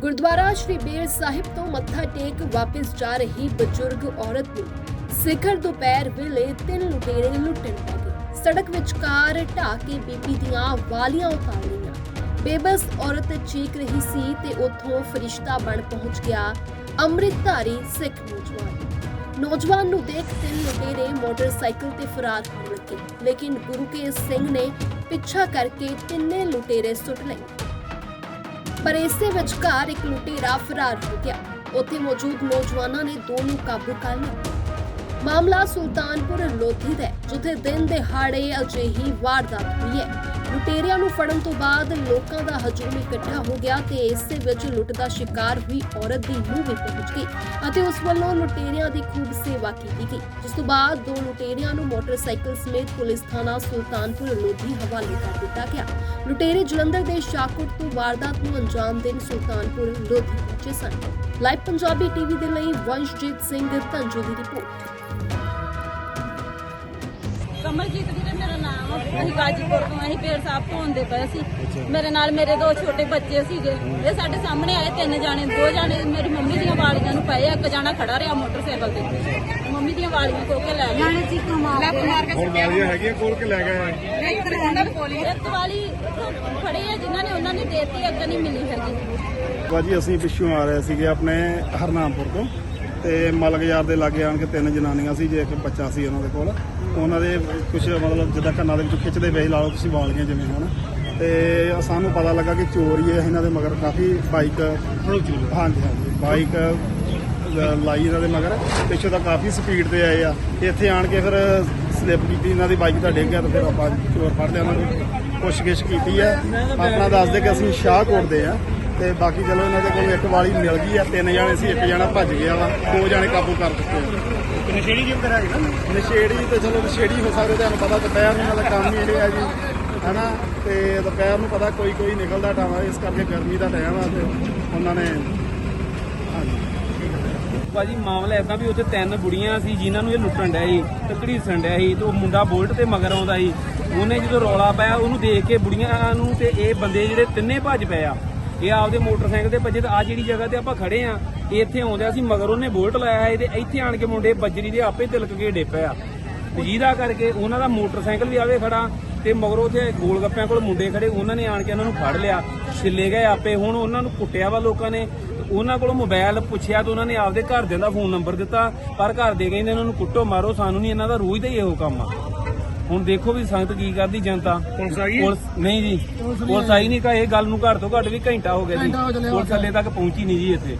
ਗੁਰਦੁਆਰਾ ਸ਼੍ਰੀ ਬੇਰ ਸਾਹਿਬ ਤੋਂ ਮੱਥਾ ਟੇਕ ਵਾਪਸ ਜਾ ਰਹੀ ਬਜ਼ੁਰਗ ਔਰਤ ਨੂੰ ਸਿਖਰ ਦੁਪਹਿਰ ਵੇਲੇ ਤਿੰਨ ਲੁਟੇਰੇ ਲੁੱਟਣ ਪੈ ਗਏ। ਸੜਕ ਵਿਚਕਾਰ ਢਾਹ ਕੇ ਬੀਬੀ ਦੀਆਂ ਵਾਲੀਆਂ ਉਤਾਰ ਲਈਆਂ। ਬੇਬਸ ਔਰਤ ਚੀਕ ਰਹੀ ਸੀ ਤੇ ਉੱਥੋਂ ਫਰਿਸ਼ਤਾ ਬਣ ਪਹੁੰਚ ਗਿਆ ਅੰਮ੍ਰਿਤਧਾਰੀ ਸਿੱਖ ਨੌਜਵਾਨ। ਨੌਜਵਾਨ ਨੂੰ ਦੇਖ ਤਿੰਨ ਲੁਟੇਰੇ ਮੋਟਰਸਾਈਕਲ ਤੇ ਫਰਾਰ ਹੋਣ ਲੱਗੇ ਲੇਕਿਨ ਗੁਰੂ ਕੇ ਸਿੰਘ ਨੇ ਪਿੱਛਾ ਕਰਕੇ ਤਿੰਨੇ ਲੁਟੇਰੇ ਸੁੱਟ ਲਏ। ਪਰ ਇਸੇ ਵਿਚਕਾਰ ਇੱਕ ਲੁਟੇਰਾ ਫਰਾਰ ਹੋ ਗਿਆ। ਉੱਥੇ ਮੌਜੂਦ ਨੌਜਵਾਨਾਂ ਨੇ ਦੋ ਨੂੰ ਕਾਬੂ ਕਰ ਲਿਆ। ਮਾਮਲਾ ਸੁਲਤਾਨਪੁਰ ਲੋਧੀ ਦਾ ਹੈ, ਜਿੱਥੇ ਦਿਨ ਦਿਹਾੜੇ ਅਜਿਹੀ ਵਾਰਦਾਤ ਹੋਈ ਹੈ। ਲੁਟੇਰਿਆਂ ਨੂੰ ਫੜਨ ਤੋਂ ਬਾਅਦ ਲੋਕਾਂ ਦਾ ਹਜੂਮ ਇਕੱਠਾ ਹੋ ਗਿਆ ਤੇ ਇਸੇ ਵਿੱਚ ਲੁੱਟ ਦਾ ਸ਼ਿਕਾਰ ਹੋਈ ਔਰਤ ਦੀ ਨੂੰਹ ਵੀ ਪਹੁੰਚ ਗਈ ਅਤੇ ਉਸ ਵੱਲੋਂ ਲੁਟੇਰਿਆਂ ਦੀ ਖੂਬ ਸੇਵਾ ਕੀਤੀ ਗਈ। ਜਿਸ ਤੋਂ ਬਾਅਦ ਦੋ ਲੁਟੇਰਿਆਂ ਨੂੰ ਮੋਟਰਸਾਈਕਲ ਸਮੇਤ ਪੁਲਿਸ ਥਾਣਾ ਸੁਲਤਾਨਪੁਰ ਲੋਧੀ ਹਵਾਲੇ ਕਰ ਦਿੱਤਾ ਗਿਆ। ਲੁਟੇਰੇ ਜਲੰਧਰ ਦੇ ਸ਼ਾਹਕੋਟ ਤੋਂ ਵਾਰਦਾਤ ਨੂੰ ਅੰਜਾਮ ਦੇਣ ਸੁਲਤਾਨਪੁਰ ਲੋਧੀ ਪਹੁੰਚੇ ਸਨ। ਲਾਈਵ ਪੰਜਾਬੀ ਟੀਵੀ ਦੇ ਲਈ ਵੰਸ਼ਜੀਤ ਸਿੰਘ ਧੰਜੂ ਦੀ ਰਿਪੋਰਟ। ਕਮਲਜੀਤ ਅਸੀਂ ਗਾਜੀਪੁਰ ਤੋਂ ਅਸੀਂ ਪੇੜ ਸਾਹਿਬ ਤੋਂ ਆਉਂਦੇ ਪਏ ਸੀ। ਮੇਰੇ ਨਾਲ ਮੇਰੇ ਦੋ ਛੋਟੇ ਬੱਚੇ ਸੀਗੇ। ਇਹ ਸਾਡੇ ਸਾਹਮਣੇ ਆਏ ਤਿੰਨ ਜਾਣੇ ਦੋ ਜਾਣੇ ਮੇਰੀ ਮੰਮੀ ਦੀਆਂ ਵਾਲੀਆਂ ਨੂੰ ਪਏ ਇੱਕ ਜਾਣਾ ਖੜਾ ਰਿਹਾ ਮੋਟਰਸਾਈਕਲ ਤੇ। ਮੰਮੀ ਦੀਆਂ ਵਾਲੀਆਂ ਖੋ ਕੇ ਲੈ ਗਏ। ਜਾਣੇ ਸੀ ਕਮਾਲ ਹੁਣ ਵਾਲੀਆਂ ਹੈਗੀਆਂ ਕੋਲ ਕੇ ਲੈ ਗਏ ਇੱਕ ਵਾਲੀ ਫੜੇ ਆ ਜਿਨ੍ਹਾਂ ਨੇ ਉਹਨਾਂ ਨੇ ਦੇਤੀ ਅੱਗੇ ਨਹੀਂ ਮਿਲੀ ਹੈਗੀ। ਬਾਜੀ ਅਸੀਂ ਪਿੱਛੋਂ ਆ ਰਹੇ ਸੀਗੇ ਆਪਣੇ ਹਰਨਾਮਪੁਰ ਤੋਂ। ਤੇ ਮਲਗਯਾਰ ਦੇ ਲਾਗੇ ਆਣ ਕੇ ਤਿੰਨ ਜਨਾਨੀਆਂ ਸੀ ਜੇ ਇੱਕ ਬੱਚਾ ਸੀ ਉਹਨਾਂ ਦੇ ਕੋਲ। ਉਹਨਾਂ ਦੇ ਕੁਝ ਮਤਲਬ ਜਿੱਦਾਂ ਕੰਨਾਂ ਦੇ ਵਿੱਚ ਖਿੱਚਦੇ ਪਏ ਲਾ ਲਓ ਤੁਸੀਂ ਵਾਲੀਆਂ ਜਿਵੇਂ ਹੁਣ ਤੇ ਸਾਨੂੰ ਪਤਾ ਲੱਗਾ ਕਿ ਚੋਰੀ ਹੈ ਇਹਨਾਂ ਦੇ ਮਗਰ ਕਾਫੀ ਬਾਈਕ ਹਾਂਜੀ ਹਾਂਜੀ ਬਾਈਕ ਲਾਈ ਇਹਨਾਂ ਦੇ ਮਗਰ। ਪਿੱਛੋਂ ਤਾਂ ਕਾਫੀ ਸਪੀਡ ਤੇ ਆਏ ਆ। ਇੱਥੇ ਆਣ ਕੇ ਫਿਰ ਸਲਿੱਪ ਕੀਤੀ ਇਹਨਾਂ ਦੀ ਬਾਈਕ ਤਾਂ ਡਿੱਗ ਗਿਆ ਤੇ ਫਿਰ ਆਪਾਂ ਚੋਰ ਫੜ ਲਿਆ ਉਹਨਾਂ ਨੂੰ ਪੁੱਛਗਿੱਛ ਕੀਤੀ ਹੈ। ਆਪਣਾ ਦੱਸਦੇ ਕਿ ਅਸੀਂ ਸ਼ਾਹਕੋਟ ਦੇ ਆ। ਤੇ ਬਾਕੀ ਚਲੋ ਇਹਨਾਂ ਦੇ ਕੋਲ ਇੱਕ ਵਾਲੀ ਮਿਲ ਗਈ ਆ ਤਿੰਨ ਜਾਣੇ ਸੀ ਇੱਕ ਜਣਾ ਭੱਜ ਗਿਆ ਵਾ ਦੋ ਜਾਣੇ ਕਾਬੂ ਕਰ ਦਿੱਤੇ ਆ। ਨਸ਼ੇੜੀ ਕੀ ਕਰਿਆ ਗਿਆ ਨਸ਼ੇੜੀ ਤੇ ਚਲੋ ਨਸ਼ੇੜੀ ਹੋ ਸਕਦੇ ਤੁਹਾਨੂੰ ਪਤਾ ਦੁਪਹਿਰ ਨੂੰ ਇਹਨਾਂ ਦਾ ਕੰਮ ਹੀ ਇਹ ਆ ਜੀ ਹਨਾ? ਤੇ ਦੁਪਹਿਰ ਨੂੰ ਪਤਾ ਕੋਈ ਕੋਈ ਨਿਕਲਦਾ ਟਾਵਾ ਇਸ ਕਰਕੇ ਗਰਮੀ ਦਾ ਟਾਈਮ ਆ ਤੇ ਉਹਨਾਂ ਨੇ ਭਾਜੀ ਮਾਮਲਾ ਏਦਾਂ ਵੀ ਉੱਥੇ ਤਿੰਨ ਬੁੜੀਆਂ ਸੀ ਜਿਨ੍ਹਾਂ ਨੂੰ ਇਹ ਲੁੱਟਣ ਡਿਆ ਸੀ ਤੇ ਘੜੀਸਣ ਡਿਆ ਸੀ ਤੇ ਉਹ ਮੁੰਡਾ ਬੋਲਟ ਤੇ ਮਗਰ ਆਉਂਦਾ ਸੀ। ਉਹਨੇ ਜਦੋਂ ਰੌਲਾ ਪਾਇਆ ਉਹਨੂੰ ਦੇਖ ਕੇ ਬੁੜੀਆਂ ਨੂੰ ਤੇ ਇਹ ਬੰਦੇ ਜਿਹੜੇ ਤਿੰਨੇ ਭੱਜ ਪਏ ਆ। ਇਹ ਆਪਦੇ ਮੋਟਰਸਾਈਕਲ ਤੇ ਭੱਜੇ ਤੇ ਆ ਜਿਹੜੀ ਜਗ੍ਹਾ ਤੇ ਆਪਾਂ ਖੜੇ ਆ ਇੱਥੇ ਆਉਂਦਿਆ ਸੀ ਮਗਰ ਉਹਨੇ ਬੋਲਟ ਲਾਇਆ ਹੈ ਤੇ ਇੱਥੇ ਆਣ ਕੇ ਮੁੰਡੇ ਬੱਜਰੀ ਦੇ ਆਪੇ ਤਿਲਕ ਕੇ ਡੇਪੇ ਆ। ਤੇ ਜਿਹਦਾ ਕਰਕੇ ਉਹਨਾਂ ਦਾ ਮੋਟਰਸਾਈਕਲ ਵੀ ਆਵੇ ਖੜਾ ਤੇ ਮਗਰੋਂ ਉੱਥੇ ਗੋਲ ਗੱਪਿਆਂ ਕੋਲ ਮੁੰਡੇ ਖੜੇ, ਉਹਨਾਂ ਨੇ ਆਣ ਕੇ ਉਹਨਾਂ ਨੂੰ ਫੜ ਲਿਆ, ਛਿੱਲੇ ਗਏ ਆਪੇ। ਹੁਣ ਉਹਨਾਂ ਨੂੰ ਕੁੱਟਿਆ ਵਾ ਲੋਕਾਂ ਨੇ ਉਹਨਾਂ ਕੋਲੋਂ ਮੋਬਾਈਲ ਪੁੱਛਿਆ ਤਾਂ ਉਹਨਾਂ ਨੇ ਆਪਦੇ ਘਰਦਿਆਂ ਦਾ ਫੋਨ ਨੰਬਰ ਦਿੱਤਾ, ਪਰ ਘਰ ਦੇ ਕਹਿੰਦੇ ਇਹਨਾਂ ਨੂੰ ਕੁੱਟੋ ਮਾਰੋ, ਸਾਨੂੰ ਨਹੀਂ ਇਹਨਾਂ ਦਾ ਰੋਜ਼ ਦਾ ਹੀ ਇਹੋ ਕੰਮ ਆ। ਹੁਣ ਦੇਖੋ ਵੀ ਸੰਗਤ ਕੀ ਕਰਦੀ ਜਨਤਾ। ਪੁਲਿਸ ਆ ਗਈ? ਪੁਲਿਸ ਨਹੀਂ ਜੀ। ਪੁਲਿਸ ਆਈ। ਨਹੀਂ ਕਾ ਇਹ ਗੱਲ ਨੂੰ ਘੱਟ ਤੋਂ ਘੱਟ ਵੀ ਘੰਟਾ ਹੋ ਗਿਆ ਜੀ। ਪੁਲਿਸ ਹਲੇ ਤੱਕ ਪਹੁੰਚੀ ਨਹੀਂ ਜੀ ਇੱਥੇ।